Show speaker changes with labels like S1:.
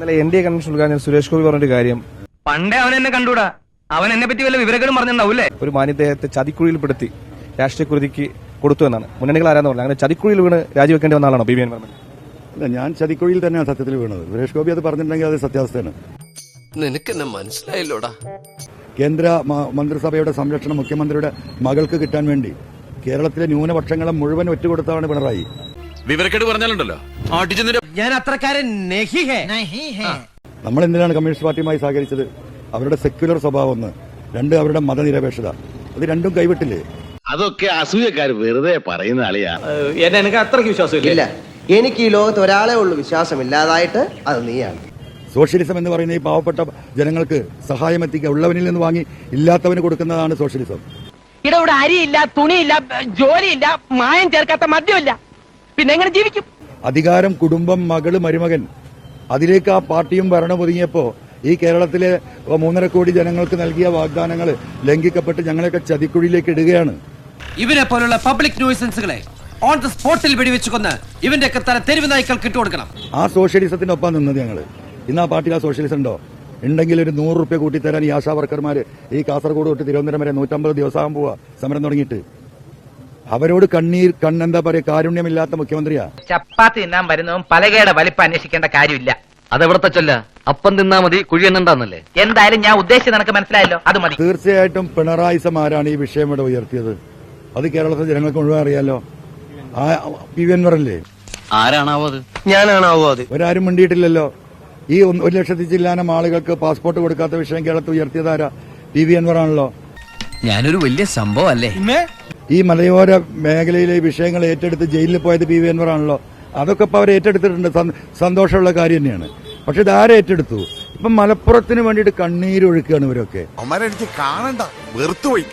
S1: ഇന്നലെ N D A convention ഉദ്ഘാടനം സുരേഷ് ഗോപി പറഞ്ഞൊരു കാര്യം.
S2: പണ്ടേ അവൻ എന്നെ കണ്ടൂടാ. അവൻ എന്നെ പറ്റി വല്ല വിവരങ്ങളും പറഞ്ഞിട്ടുണ്ടാവൂലേ
S1: ഒരു മാന്യദ്ദേഹത്തെ ചതിക്കുഴിയിൽപ്പെടുത്തി രാഷ്ട്രീയ കുരുതിക്ക് കൊടുത്തു എന്നാണ്. മുന്നണികൾ ആരാന്ന് പറഞ്ഞത് അങ്ങനെ ചതിക്കുഴിയിൽ വീണ് രാജിവെക്കേണ്ടി വന്ന ആളാണോ ബി വി
S3: അല്ല ഞാൻ ചതിക്കുഴിയിൽ തന്നെയാണ് സത്യത്തിൽ വീണത്. സുരേഷ് ഗോപി അത് പറഞ്ഞിട്ടുണ്ടെങ്കിൽ അത് സത്യാവസ്ഥയാണ്.
S4: നിനക്കെന്നെ മനസ്സിലായല്ലോടാ?
S3: കേന്ദ്ര മന്ത്രിസഭയുടെ സംരക്ഷണം മുഖ്യമന്ത്രിയുടെ മകൾക്ക് കിട്ടാൻ വേണ്ടി കേരളത്തിലെ ന്യൂനപക്ഷങ്ങളെ മുഴുവൻ ഒറ്റുകൊടുത്താണ് പിണറായി.
S5: വിവരക്കേട് പറഞ്ഞാലുണ്ടല്ലോ. ആട്ടിച്ചെന്നിട്ട്
S6: ഞാൻ അത്രക്കാരൻ
S3: നമ്മൾ എന്തിനാണ് കമ്മ്യൂണിസ്റ്റ് പാർട്ടിയുമായി സഹകരിച്ചത്? അവരുടെ സെക്യുലർ സ്വഭാവം ഒന്ന്. രണ്ട് അവരുടെ മതനിരപേക്ഷത. അത് രണ്ടും കൈവിട്ടില്ലേ?
S7: അതൊക്കെ അസൂയക്കാർ വെറുതെ പറയുന്ന ആളിയാ.
S6: എന്നെ എനിക്ക് അത്രയ്ക്ക് വിശ്വാസമില്ല?
S8: ഇല്ല. എനിക്ക് ഈ ലോകത്ത് ഒരാളെ ഉള്ളൂ. വിശ്വാസമില്ലാതായിട്ട് അത് നീയാണ്.
S3: സോഷ്യലിസം എന്ന് പറയുന്ന ഈ പാവപ്പെട്ട ജനങ്ങൾക്ക് സഹായം എത്തിക്കുക ഉള്ളവനിൽ നിന്ന് വാങ്ങി ഇല്ലാത്തവന് കൊടുക്കുന്നതാണ് സോഷ്യലിസം.
S2: ഇവിടെ ഇവിടെ അരിയില്ല തുണിയില്ല ജോലിയില്ല മായം ചേർക്കാത്ത മദ്യമില്ല. പിന്നെ എങ്ങനെ ജീവിക്കും?
S3: അധികാരം കുടുംബം മകൾ മരുമകൻ. അതിലേക്ക് ആ പാർട്ടിയും ഭരണം ഒതുങ്ങിയപ്പോൾ ഈ കേരളത്തിലെ മൂന്നര കോടി ജനങ്ങൾക്ക് നൽകിയ വാഗ്ദാനങ്ങൾ ലംഘിക്കപ്പെട്ട് ഞങ്ങളെയൊക്കെ ചതിക്കുഴിയിലേക്ക് ഇടുകയാണ്.
S6: ഇവരെ പോലുള്ള പബ്ലിക് ന്യൂസൻസുകളെ ഓൺ ദ സ്പോട്ടിൽ വെടിവെച്ച് കൊന്ന് ഇവന്റെ തല തെരുവ് നായ്ക്കൾക്ക് ഇട്ടുകൊടുക്കണം
S3: ആ സോഷ്യലിസത്തിനൊപ്പം നിന്നത് ഞങ്ങൾ ഇന്ന് ആ പാർട്ടിയിൽ ആ സോഷ്യലിസം ഉണ്ടോ? ഉണ്ടെങ്കിൽ ഒരു നൂറ് റുപ്യ കൂട്ടിത്തരാൻ ഈ ആശാ വർക്കർമാർ ഈ കാസർഗോഡ് തൊട്ട് തിരുവനന്തപുരം വരെ നൂറ്റമ്പത് ദിവസം ആകുമ്പോൾ സമരം തുടങ്ങിയിട്ട്. അവരോട് കണ്ണീർ കണ്ണെന്താ പറയാ കാരുണ്യമില്ലാത്ത മുഖ്യമന്ത്രിയാ.
S2: ചപ്പാത്തി തിന്നാൻ വരുന്നതും പലകയുടെ വലിപ്പം അന്വേഷിക്കേണ്ട കാര്യമില്ല.
S4: അതെവിടത്തെ ചൊല്ല? അപ്പം തിന്നാ മതി കുഴി എണ്ണണ്ടാന്നല്ലേ?
S2: എന്തായാലും ഞാൻ ഉദ്ദേശിച്ചത് നിനക്ക് മനസ്സിലായല്ലോ അത് മതി.
S3: തീർച്ചയായിട്ടും പിണറായി സമാരാണ് ഈ വിഷയം ഇവിടെ ഉയർത്തിയത്. അത് കേരളത്തിലെ ജനങ്ങൾക്ക് മുഴുവൻ അറിയാലോ. ആ പി വി അൻവറല്ലേ?
S4: ആരാണാവോ അത്?
S6: ഞാനാണാവോ അത്?
S3: ഒരാരും മിണ്ടിയിട്ടില്ലല്ലോ. ഈ ഒന്ന് ഒരു ലക്ഷത്തി ചില്ലാനം ആളുകൾക്ക് പാസ്പോർട്ട് കൊടുക്കാത്ത വിഷയം കേരളത്തിൽ ഉയർത്തിയതാരാ പി വി അൻവറാണല്ലോ
S6: ഞാനൊരു വലിയ സംഭവം അല്ലേ?
S3: ഈ മലയോര മേഖലയിലെ വിഷയങ്ങൾ ഏറ്റെടുത്ത് ജയിലിൽ പോയത് പി വി അൻവറാണല്ലോ. അതൊക്കെ ഇപ്പൊ അവർ ഏറ്റെടുത്തിട്ടുണ്ട്. സന്തോഷമുള്ള കാര്യം തന്നെയാണ്. പക്ഷെ ഇത് ആരെ ഏറ്റെടുത്തു? ഇപ്പൊ മലപ്പുറത്തിന് വേണ്ടിയിട്ട് കണ്ണീരൊഴുക്കുകയാണ് ഇവരൊക്കെ.
S5: കാണണ്ട. വെറുത്തുപോയി.